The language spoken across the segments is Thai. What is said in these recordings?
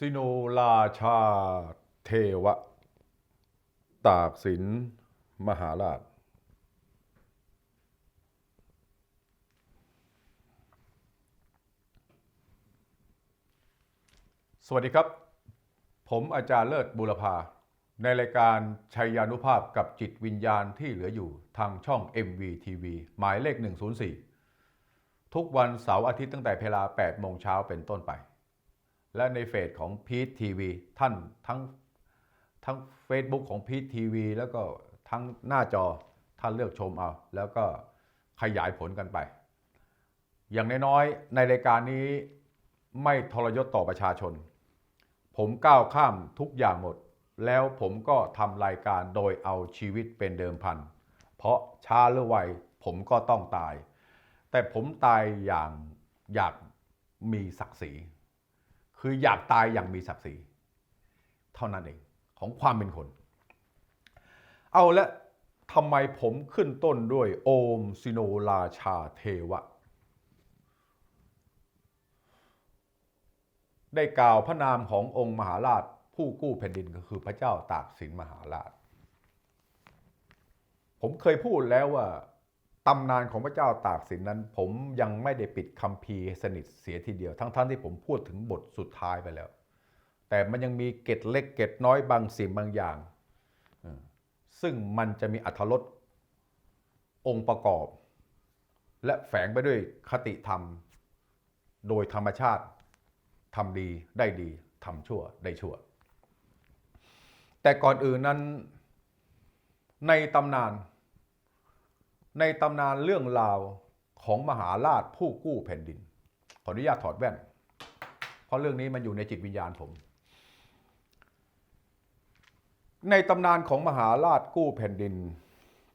สิโนราชาเทวะ ตากสินมหาราช สวัสดีครับ ผมอาจารย์เลิศบุรพา ในรายการชัยยานุภาพกับจิตวิญญาณที่เหลืออยู่ทางช่อง MVTV หมายเลข 104 ทุกวันเสาร์อาทิตย์ตั้งแต่เวลา 8 โมงเช้าเป็นต้นไป และในเฟซของพีททีวีท่านทั้งทั้ง Facebook ของพีททีวีแล้วก็ทั้งหน้าจอท่านเลือกชมเอา แล้วก็ขยายผลกันไป อย่างน้อยๆ ในรายการนี้ไม่ทรยศต่อประชาชน ผมก้าวข้ามทุกอย่างหมด แล้วผมก็ทำรายการโดยเอาชีวิตเป็นเดิมพัน เพราะช้าหรือไวผมก็ต้องตาย แต่ผมตายอย่างอยากมีศักดิ์ศรี คืออยากตายอย่างมีศักดิ์ศรีเท่านั้นเองของความเป็นคน เอาละทำไมผมขึ้นต้นด้วยโอมสิโนราชาเทวะ ได้กล่าวพระนามขององค์มหาราชผู้กู้แผ่นดินก็คือพระเจ้าตากสินมหาราช ผมเคยพูดแล้วว่า ตำนานของพระเจ้าตากสินนั้น ผมยังไม่ได้ปิดคัมภีร์สนิทเสียทีเดียว ทั้งๆทที่ผมพูดถึงบทสุดท้ายไปแล้ว แต่มันยังมีเกร็ดเล็กเกร็ดน้อยบางสิ่งบางอย่าง ซึ่งมันจะมีอัธรสองค์ประกอบ และแฝงไปด้วยคติธรรม โดยธรรมชาติทำดีได้ดีทำชั่วได้ชั่ว แต่ก่อนอื่นนั้นในตำนาน ในตำนานเรื่องราวของมหาราชผู้กู้แผ่นดิน ขออนุญาตถอดแว่น เพราะเรื่องนี้มันอยู่ในจิตวิญญาณผม ในตำนานของมหาราชกู้แผ่นดิน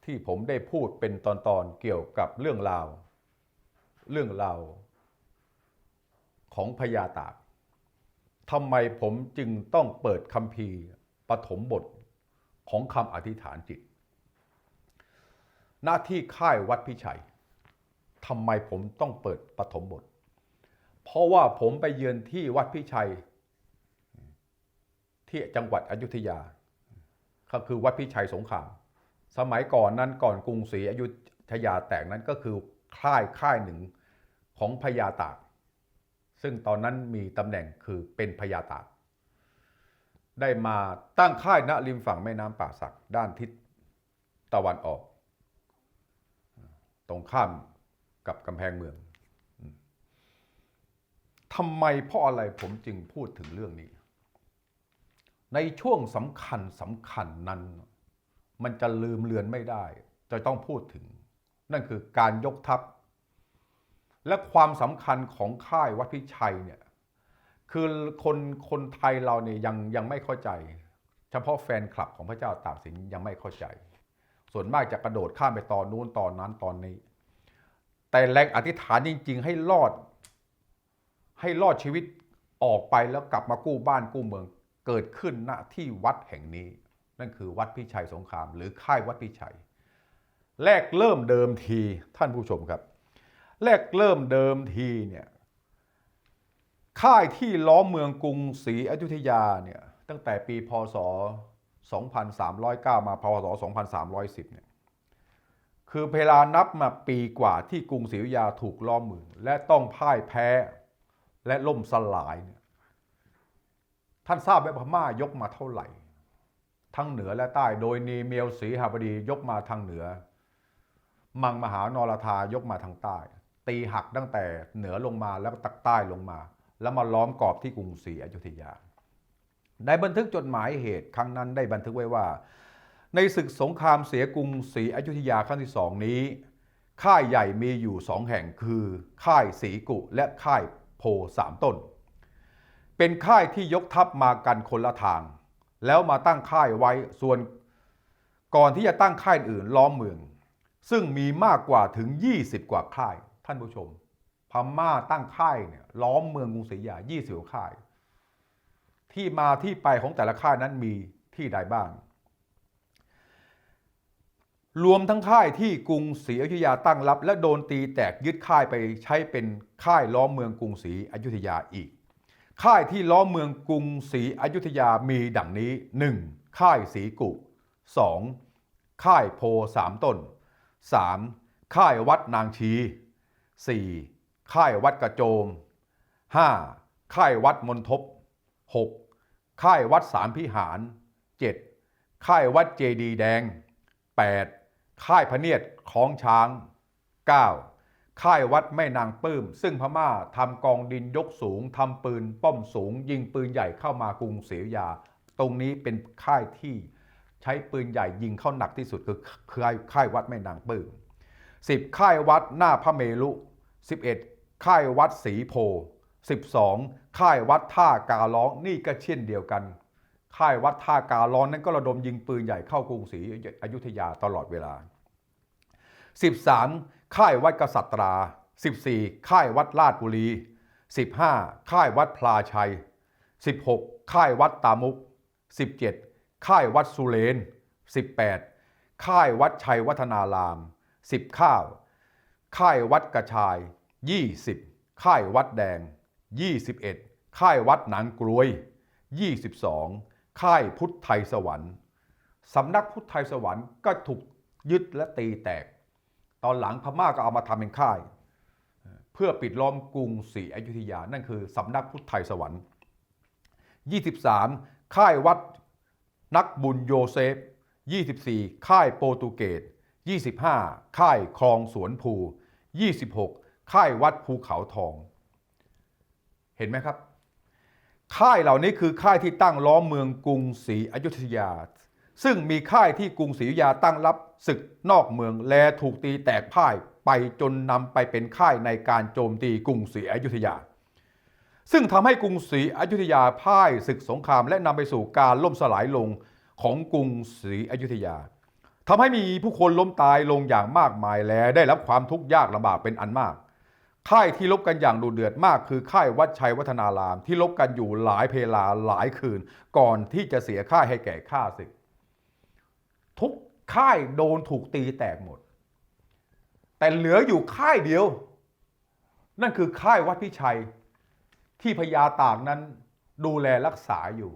ที่ผมได้พูดเป็นตอนๆเกี่ยวกับเรื่องราว เรื่องราวของพญาตากทำไมผมจึงต้องเปิดคัมภีร์ปฐมบทของคำอธิษฐานจิต หน้าที่ค่ายวัดพิชัยทำไมผมต้องเปิดปฐมบท เพราะว่าผมไปเยือนที่วัดพิชัย ที่จังหวัดอยุธยา ก็คือวัดพิชัยสงคราม สมัยก่อนนั้นก่อนกรุงศรีอยุธยาแตกนั้นก็คือค่ายค่ายหนึ่งของพญาตาก ซึ่งตอนนั้นมีตำแหน่งคือเป็นพญาตาก ได้มาตั้งค่ายณริมฝั่งแม่น้ำป่าสักด้านทิศตะวันออก รงข้ามกับกำแพงเมืองทำไมเพราะอะไรผมจึงพูดถึงเรื่องนี้ ในช่วงสำคัญสำคัญนั้น มันจะลืมเลือนไม่ได้ จะต้องพูดถึง นั่นคือการยกทัพ และความสำคัญของค่ายวัดพิชัยเนี่ยคือคนคนไทยเราเนี่ยยังยังไม่เข้าใจ เฉพาะแฟนคลับของพระเจ้าตากสินยังไม่เข้าใจ ส่วนมากจะกระโดดข้ามไปตอนนู้นตอนนั้นตอนนี้ แต่แรงอธิษฐานจริง ๆ ให้รอด ให้รอดชีวิตออกไปแล้วกลับมากู้บ้านกู้เมือง เกิดขึ้นณที่วัดแห่งนี้ นั่นคือวัดพิชัยสงคราม หรือค่ายวัดพิชัย แรกเริ่มเดิมทีท่านผู้ชมครับ แรกเริ่มเดิมทีเนี่ยค่ายที่ล้อมเมืองกรุงศรีอยุธยาเนี่ยตั้งแต่ปีพศ 2309 มาพศ2310 เนี่ย คือเวลานับมาปีกว่าที่กรุงศรีอยุธยาถูกล้อมเมือง และต้องพ่ายแพ้และล่มสลายเนี่ย ท่านทราบไหมพม่ายกมาเท่าไหร่ ทั้งเหนือและใต้ โดยนีเมียวศรีหบดียกมาทางเหนือ มังมหานรธายกมาทางใต้ ตีหักตั้งแต่เหนือลงมาแล้วตักใต้ลงมา แล้วมาล้อมกรอบที่กรุงศรีอยุธยา ในบันทึกจดหมายเหตุครั้งนั้นได้บันทึกไว้ว่า ในศึกสงครามเสียกรุงศรีอยุธยาครั้งที่สองนี้ ค่ายใหญ่มีอยู่สองแห่งคือ ค่ายศรีกุและค่ายโพสามต้น เป็นค่ายที่ยกทัพมากันคนละทาง แล้วมาตั้งค่ายไว้ส่วนก่อนที่จะตั้งค่ายอื่นล้อมเมือง ซึ่งมีมากกว่าถึง 20 กว่าค่าย ท่านผู้ชม พม่าตั้งค่ายเนี่ยล้อมเมืองกรุงศรีอยุธยา20กว่าค่าย ที่มาที่ไปของแต่ละค่ายนั้นมีที่ใดบ้าง รวมทั้งค่ายที่กรุงศรีอยุธยาตั้งรับ และโดนตีแตกยึดค่ายไปใช้เป็นค่ายล้อมเมืองกรุงศรีอยุธยาอีก ค่ายที่ล้อมเมืองกรุงศรีอยุธยามีดังนี้ 1. ค่ายศรีกุ 2. ค่ายโพสามต้น 3. ค่ายวัดนางชี 4. ค่ายวัดกระโจม 5. ค่ายวัดมนทบ 6. ค่ายวัดสามพิหาร 7. ค่ายวัดเจดีแดง 8. ค่ายพระเนียดคลองช้าง 9. ค่ายวัดแม่นางปื้ม ซึ่งพม่าทำกองดินยกสูงทำปืนป้อมสูง ยิงปืนใหญ่เข้ามากรุงศรียยา ตรงนี้เป็นค่ายที่ใช้ปืนใหญ่ยิงเข้าหนักที่สุดคือค่ายค่ายวัดแม่นางปื้ม 10 ค่ายวัดหน้าพระเมรุ 11 ค่ายวัดศรีโพ 12 ค่ายวัดท่ากาล้องนี่ก็เช่นเดียวกัน ค่ายวัดท่ากาล้องนั้นก็ระดมยิงปืนใหญ่เข้ากรุงศรีอยุธยาตลอดเวลา 13 ค่ายวัดกษัตรา 14 ค่ายวัดลาดบุรี 15 ค่ายวัดพลาชัย 16 ค่ายวัดตามุก 17 ค่ายวัดสุเรน18 ค่ายวัดชัยวัฒนาราม 10 ข้าว ค่ายวัดกระชาย 20 ค่ายวัดแดง 21 ค่ายวัดหนังกลวย 22 ค่ายพุทธไทยสวรรค์สำนักพุทธไทยสวรรค์ก็ถูกยึดและตีแตก ตอนหลังพม่าก็เอามาทำเป็นค่าย เพื่อปิดล้อมกรุงศรีอยุธยา นั่นคือสำนักพุทธไทยสวรรค์ 23 ค่ายวัดนักบุญโยเซฟ 24 ค่ายโปรตุเกส 25 ค่ายคลองสวนภู 26 ค่ายวัดภูเขาทอง เห็นไหมครับ ค่ายเหล่านี้คือค่ายที่ตั้งล้อมเมืองกรุงศรีอยุธยา ซึ่งมีค่ายที่กรุงศรีอยุธยาตั้งรับศึกนอกเมืองและถูกตีแตกพ่ายไปจนนำไปเป็นค่ายในการโจมตีกรุงศรีอยุธยา ซึ่งทำให้กรุงศรีอยุธยาพ่ายศึกสงครามและนำไปสู่การล่มสลายลงของกรุงศรีอยุธยาทำให้มีผู้คนล้มตายลงอย่างมากมายและได้รับความทุกข์ยากลำบากเป็นอันมาก ค่ายที่ลบกันอย่างดุเดือดมากคือค่ายวัดชัยวัฒนาราม ที่ลบกันอยู่หลายเพลาหลายคืน ก่อนที่จะเสียค่ายให้แก่ข้าศึก ทุกค่ายโดนถูกตีแตกหมด แต่เหลืออยู่ค่ายเดียว นั่นคือค่ายวัดพิชัย ที่พญาตากนั้นดูแลรักษาอยู่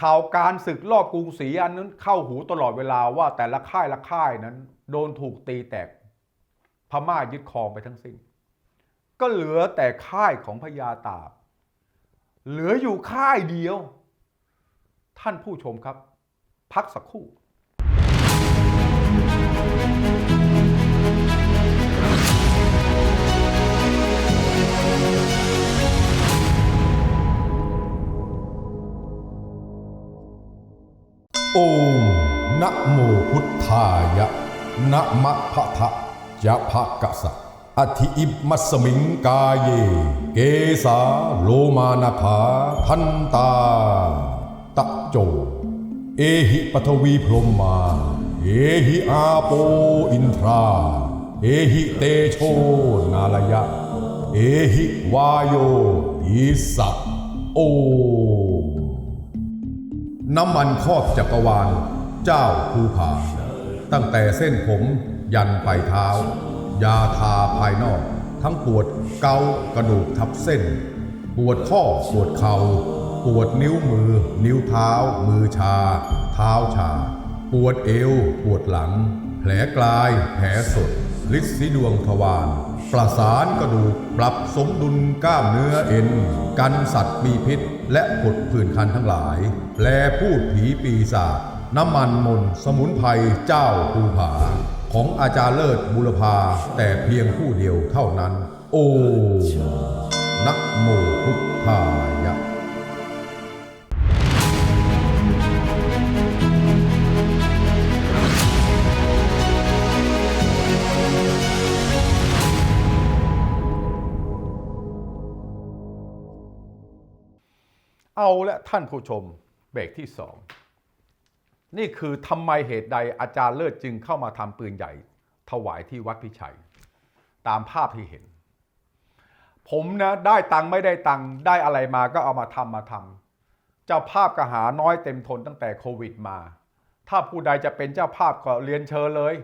ข่าวการศึกรอบกรุงศรีอันนั้นเข้าหูตลอดเวลาว่าแต่ละค่ายละค่ายนั้น โดนถูกตีแตกพม่ายึดครองไปทั้งสิ้น ก็เหลือแต่ค่ายของพญาตากเหลืออยู่ค่ายเดียว ท่านผู้ชมครับ พักสักครู่โอมนะโมพุทธายะนะมะพะทะยะภะกะสะ อธิอิมัสมิงกายเย เกสาโลมานาคาทันตา ตะโจ เอหิปฐวีพรหมา เอหิอาโปอินทรา เอหิเตโชนาลยะ เอหิวายโยอิสะโอ น้ำมันครอบจักรวาล เจ้าภูผา ตั้งแต่เส้นผมยันปลายเท้า ยาทาภายนอก ทั้งปวดเกากระดูกทับเส้น ปวดข้อปวดเขา่าปวดนิ้วมือ นิ้วเท้า มือชา เท้าชา ปวดเอว ปวดหลัง แผลกลาย แผลสดลิดสีดวงทวารประสานกระดูกปรับสมดุลกล้ามเนื้อเอ็น กันสัตว์มีพิษ และผดผื่นคันทั้งหลาย แปลพูดผีปีศาจน้ำมันมนสมุนไพรเจ้าภูผา ของอาจารย์เลิศบุรพาแต่เพียงผู้เดียวเท่านั้น โอนะโมพุทธายะเอาละท่านผู้ชมเบรกที่สอง นี่คือทำไมเหตุใดอาจารย์เลิศจึงเข้ามาทำปืนใหญ่ ถวายที่วัดพิชัย ตามภาพที่เห็น ผมนะได้ตังค์ไม่ได้ตังค์ได้อะไรมาก็เอามาทำมาทำเจ้าภาพก็หาน้อยเต็มทนตั้งแต่โควิดมา ถ้าผู้ใดจะเป็นเจ้าภาพก็เรียนเชิญเลย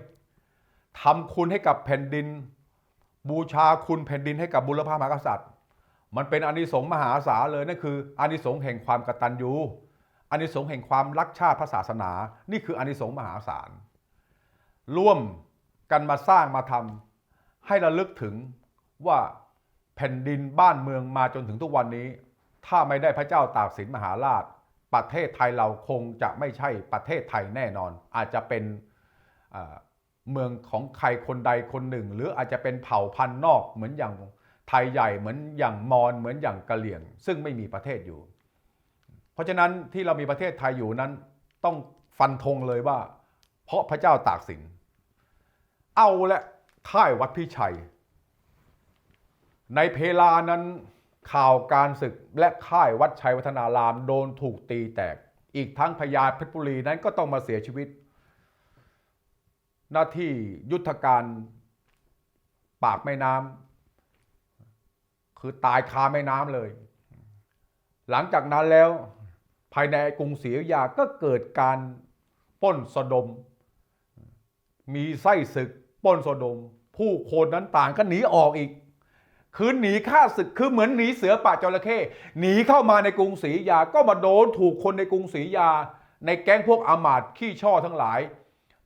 ทำคุณให้กับแผ่นดิน บูชาคุณแผ่นดินให้กับบุรพามหากษัตริย์ มันเป็นอานิสงส์มหาศาลเลยนั่นคืออานิสงส์แห่งความกตัญญู อานิสงส์แห่งความรักชาติพระศาสนา นี่คืออานิสงส์มหาศาล ร่วมกันมาสร้างมาทำให้ระลึกถึงว่าแผ่นดินบ้านเมืองมาจนถึงทุกวันนี้ ถ้าไม่ได้พระเจ้าตากสินมหาราช ประเทศไทยเราคงจะไม่ใช่ประเทศไทยแน่นอน อาจจะเป็นเมืองของใครคนใดคนหนึ่ง หรืออาจจะเป็นเผ่าพันธุ์นอกเหมือนอย่างไทยใหญ่เหมือนอย่างมอญเหมือนอย่างกะเหลี่ยง ซึ่งไม่มีประเทศอยู่ เพราะฉะนั้นที่เรามีประเทศไทยอยู่นั้นต้องฟันธงเลยว่า เพราะพระเจ้าตากสิน เอาและค่ายวัดพิชัย ในเพลานั้นข่าวการศึกและค่ายวัดชัยวัฒนารามโดนถูกตีแตก อีกทั้งพญาเพชรบุรีนั้นก็ต้องมาเสียชีวิต หน้าที่ยุทธการปากแม่น้ำคือตายคาแม่น้ำเลย หลังจากนั้นแล้ว ภายในกรุงศรีอยุธยาก็เกิดการป้นสะดม มีไส้ศึกป้นสะดม ผู้คนนั้นต่างก็หนีออกอีก คือหนีฆ่าศึกคือเหมือนหนีเสือป่าจระเข้หนีเข้ามาในกรุงศรีอยุธยาก็มาโดนถูกคนในกรุงศรีอยุธยา ในแก๊งพวกอามาตขี้ช่อทั้งหลาย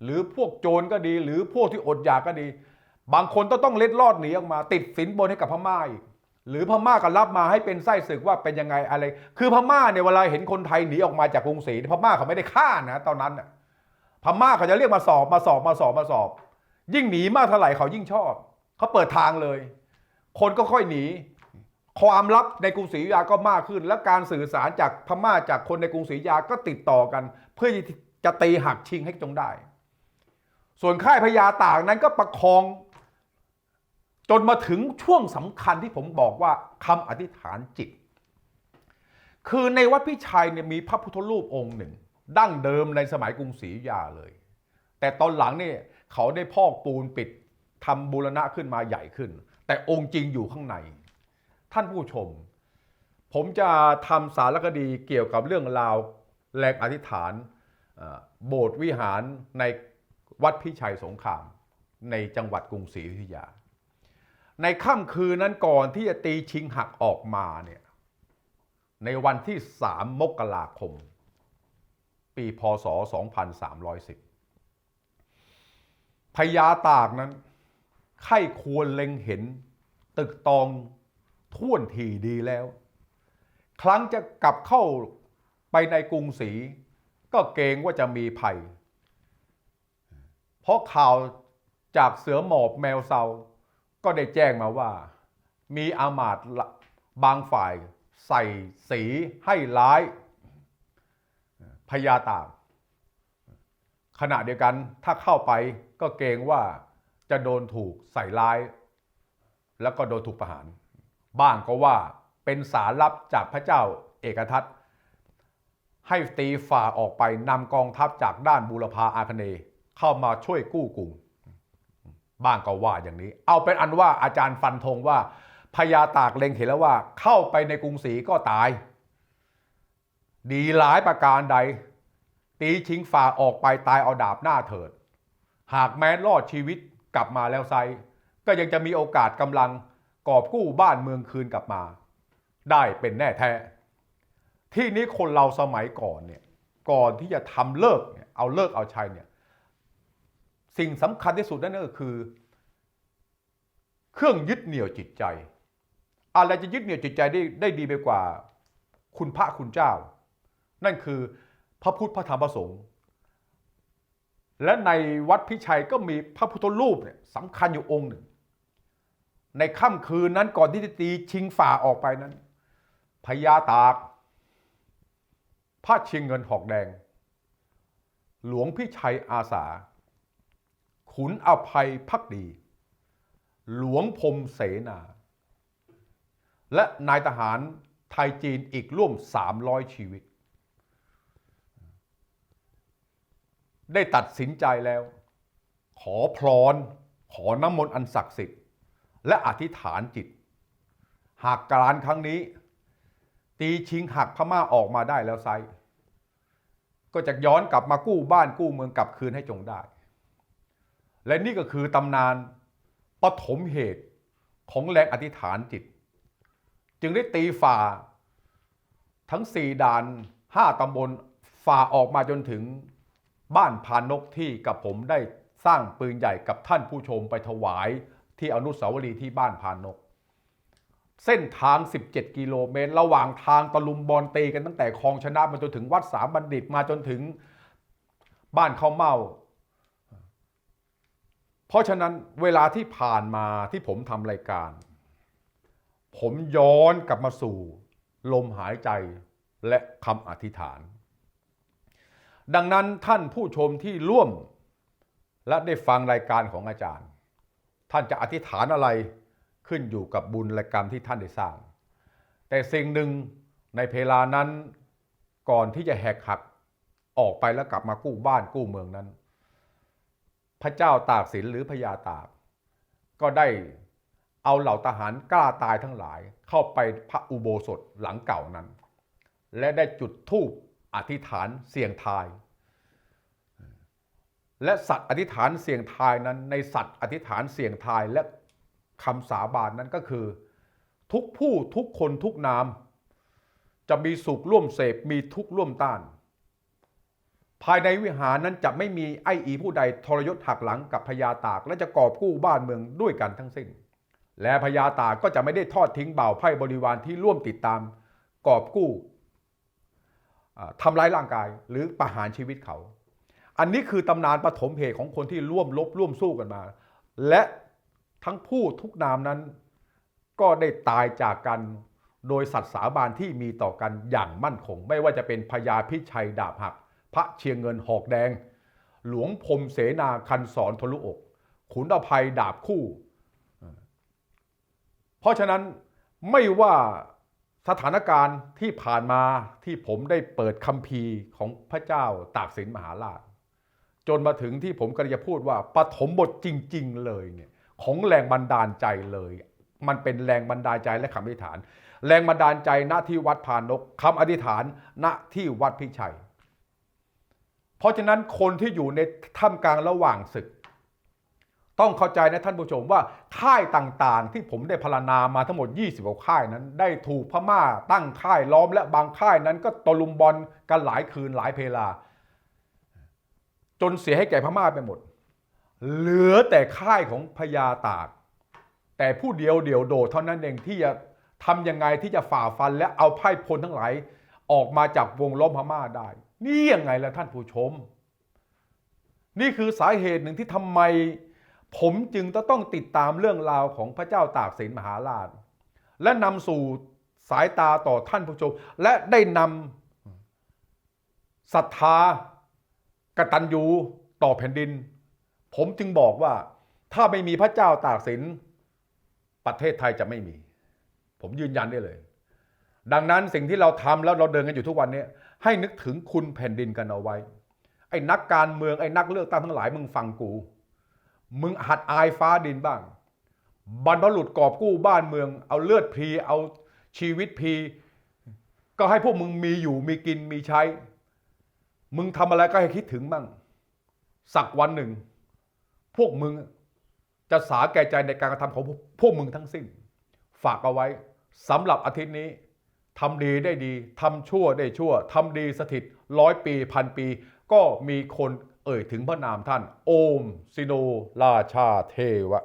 หรือพวกโจรก็ดี หรือพวกที่อดอยากก็ดี บางคนต้องต้องเล็ดลอดหนีออกมา ติดสินบนให้กับพม่าอีก หรือพม่าก็รับมาให้เป็นไส้ศึกว่าเป็นยังไงอะไร คือพม่าเนี่ยเวลาเห็นคนไทยหนีออกมาจากกรุงศรีพม่าเขาไม่ได้ฆ่านะตอนนั้นน่ะพม่าเขาจะเรียกมาสอบมาสอบมาสอบมาสอบ ยิ่งหนีมากเท่าไหร่เขายิ่งชอบเขาเปิดทางเลย คนก็ค่อยหนี ความลับในกรุงศรีอยุธยาก็มากขึ้น และการสื่อสารจากพม่าจากคนในกรุงศรีอยุธยาก็ติดต่อกัน เพื่อจะตีหักชิงให้จงได้ ส่วนค่ายพญาตากนั้นก็ประคอง จนมาถึงช่วงสำคัญที่ผมบอกว่าคำอธิษฐานจิต คือในวัดพิชัยเนี่ยมีพระพุทธรูปองค์หนึ่ง ดั้งเดิมในสมัยกรุงศรีอยุธยาเลย แต่ตอนหลังเนี่ยเขาได้พอกปูนปิดทำบูรณะขึ้นมาใหญ่ขึ้น แต่องค์จริงอยู่ข้างใน ท่านผู้ชม ผมจะทำสารคดีเกี่ยวกับเรื่องราวแรงอธิษฐานโบสถ์วิหารในวัดพิชัยสงคราม ในจังหวัดกรุงศรีอยุธยา ในค่ำคืนนั้นก่อนที่จะตีชิงหักออกมาเนี่ยในวันที่ 3 มกราคม ปีพศ 2310 พญาตากนั้น ไข้ควรเล็งเห็น ตึกตองท่วนทีดีแล้ว ครั้งจะกลับเข้าไปในกรุงศรี ก็เกรงว่าจะมีภัย เพราะข่าวจากเสือหมอบแมวเซา ก็ได้แจ้งมาว่า มีอามาตบางฝ่ายใส่สีให้ร้ายพญาตากขณะเดียวกันถ้าเข้าไปก็เกรงว่าจะโดนถูกใส่ร้าย แล้วก็โดนถูกประหาร บ้างก็ว่าเป็นสารลับจากพระเจ้าเอกทัตให้ตีฝ่าออกไปนำกองทัพจากด้านบูรพาอาคเนย์เข้ามาช่วยกู้กรุง บ้างก็ว่าอย่างนี้ เอาเป็นอันว่าอาจารย์ฟันธงว่าพญาตากเล็งเห็นแล้วว่า เข้าไปในกรุงศรีก็ตาย ดีหลายประการใด ตีชิงฝ่าออกไปตายเอาดาบหน้าเถิด หากแม้รอดชีวิตกลับมาแล้วไซก็ยังจะมีโอกาสกำลังกอบกู้บ้านเมืองคืนกลับมา ได้เป็นแน่แท้ ที่นี้คนเราสมัยก่อนเนี่ยก่อนที่จะทำเลิกเนี่ยเอาเลิกเอาชัยเนี่ย สิ่งสำคัญที่สุดนั่นก็คือ เครื่องยึดเหนี่ยวจิตใจ อะไรจะยึดเหนี่ยวจิตใจได้ได้ดีไปกว่า คุณพระคุณเจ้า นั่นคือพระพุทธพระธรรมพระสงฆ์และในวัดพิชัยก็มีพระพุทธรูปเนี่ยสำคัญอยู่องค์หนึ่ง ในค่ำคืนนั้นก่อนที่จะตีชิงฝ่าออกไปนั้นพญาตากพระชิงเงินหอกแดง หลวงพิชัยอาสา ขุนอภัยพักดี หลวงพรมเสนา และนายทหารไทยจีนอีกร่วม 300 ชีวิต ได้ตัดสินใจแล้ว ขอพรขอน้ำมนต์อันศักดิ์สิทธิ์ และอธิษฐานจิต หากการครั้งนี้ ตีชิงหักพม่าออกมาได้แล้วไซก็จะย้อนกลับมากู้บ้านกู้เมืองกลับคืนให้จงได้ และนี่ก็คือตำนานปฐมเหตุของแรงอธิษฐานจิต จึงได้ตีฝ่า ทั้งสี่ด่านห้าตำบลฝ่าออกมาจนถึงบ้านพานกที่กับผมได้สร้างปืนใหญ่กับท่านผู้ชมไปถวายที่อนุสาวรีย์ที่บ้านพานก เส้นทาง 17 กิโลเมตร ระหว่างทางตะลุมบอลตีกันตั้งแต่คลองชนะมาจนถึงวัดสามบัณฑิตมาจนถึงบ้านข้าวเมา เพราะฉะนั้นเวลาที่ผ่านมาที่ผมทำรายการ ผมย้อนกลับมาสู่ ลมหายใจและคำอธิษฐาน ดังนั้นท่านผู้ชมที่ร่วม และได้ฟังรายการของอาจารย์ ท่านจะอธิษฐานอะไรขึ้นอยู่กับบุญและกรรมที่ท่านได้สร้าง แต่สิ่งหนึ่งในเพลานั้นก่อนที่จะแหกหักออกไปแล้วกลับมากู้บ้านกู้เมืองนั้น พระเจ้าตากสินหรือพญาตาก ก็ได้เอาเหล่าทหารกล้าตายทั้งหลาย เข้าไปพระอุโบสถหลังเก่านั้น และได้จุดธูปอธิษฐานเสี่ยงทาย และสัตว์อธิษฐานเสี่ยงทายนั้น ในสัตว์อธิษฐานเสี่ยงทายและคำสาบานนั้นก็คือ ทุกผู้ทุกคนทุกนาม จะมีสุขร่วมเสพมีทุกข์ร่วมต้าน ภายในวิหารนั้นจะไม่มีไอ้อีผู้ใดทรยศหักหลังกับพญาตาก และจะกอบกู้บ้านเมืองด้วยกันทั้งสิ้น และพญาตากก็จะไม่ได้ทอดทิ้งเบ่าวไพ่บริวารที่ร่วมติดตามกอบกู้ทำร้ายร่างกายหรือประหารชีวิตเขา อันนี้คือตำนานปฐมเหตุของคนที่ร่วมลบร่วมสู้กันมา และทั้งผู้ทุกนามนั้นก็ได้ตายจากกันโดยสัตย์สาบานที่มีต่อกันอย่างมั่นคง ไม่ว่าจะเป็นพญาพิชัยดาบหัก พระเชียงเงินหอกแดง หลวงพรมเสนาคันสอนทะลุอก ขุนอภัยดาบคู่ เพราะฉะนั้นไม่ว่าสถานการณ์ที่ผ่านมาที่ผมได้เปิดคัมภีร์ของพระเจ้าตากสินมหาราช จนมาถึงที่ผมกำลังจะพูดว่าปฐมบทจริง ๆ เลยเนี่ยของแรงบันดาลใจเลย มันเป็นแรงบันดาลใจและคำอธิษฐาน แรงบันดาลใจณที่วัดพานกคำอธิษฐานณที่วัดพิชัย ราะฉะนั้นคนที่อยู่ในท่ามกลางระหว่างศึก ต้องเข้าใจนะท่านผู้ชมว่าค่ายต่างๆ ที่ผมได้พรรณนามาทั้งหมด 20กว่าค่ายนั้น ได้ถูกพม่าตั้งค่ายล้อมและบางค่ายนั้นก็ตะลุมบอลกันหลายคืนหลายเพลา จนเสียให้แก่พม่าไปหมด เหลือแต่ค่ายของพญาตาก แต่ผู้เดียวเดียวโดดเท่านั้นเองที่จะทำยังไงที่จะฝ่าฟันและเอาไพ่พลทั้งหลายออกมาจากวงล้อมพม่าได้นี่ยังไงล่ะท่านผู้ชม นี่คือสาเหตุหนึ่งที่ทำไม ผมจึงต้องติดตามเรื่องราวของพระเจ้าตากสินมหาราช และนำสู่สายตาต่อท่านผู้ชม และได้นำศรัทธากตัญญูต่อแผ่นดิน ผมจึงบอกว่าถ้าไม่มีพระเจ้าตากสินประเทศไทยจะไม่มี ผมยืนยันได้เลย ดังนั้นสิ่งที่เราทำแล้วเราเดินกันอยู่ทุกวันนี้ ให้นึกถึงคุณแผ่นดินกันเอาไว้ ไอ้นักการเมืองไอ้นักเลือกตั้งทั้งหลายมึงฟังกู มึงหัดอายฟ้าดินบ้าง บรรพบุรุษกอบกู้บ้านเมือง เอาเลือดพรีเอาชีวิตพรีก็ให้พวกมึงมีอยู่มีกินมีใช้ มึงทำอะไรก็ให้คิดถึงบ้างสักวันหนึ่ง พวกมึงจะสาแก่ใจในการกระทำของพวกมึงทั้งสิ้น ฝากเอาไว้สำหรับอาทิตย์นี้ ทำดีได้ดีทำชั่วได้ชั่วทำดีสถิตร้อยปีพันปี ก็มีคนเอ่ยถึงพระนามท่าน โอม สิโนราชาเทวะ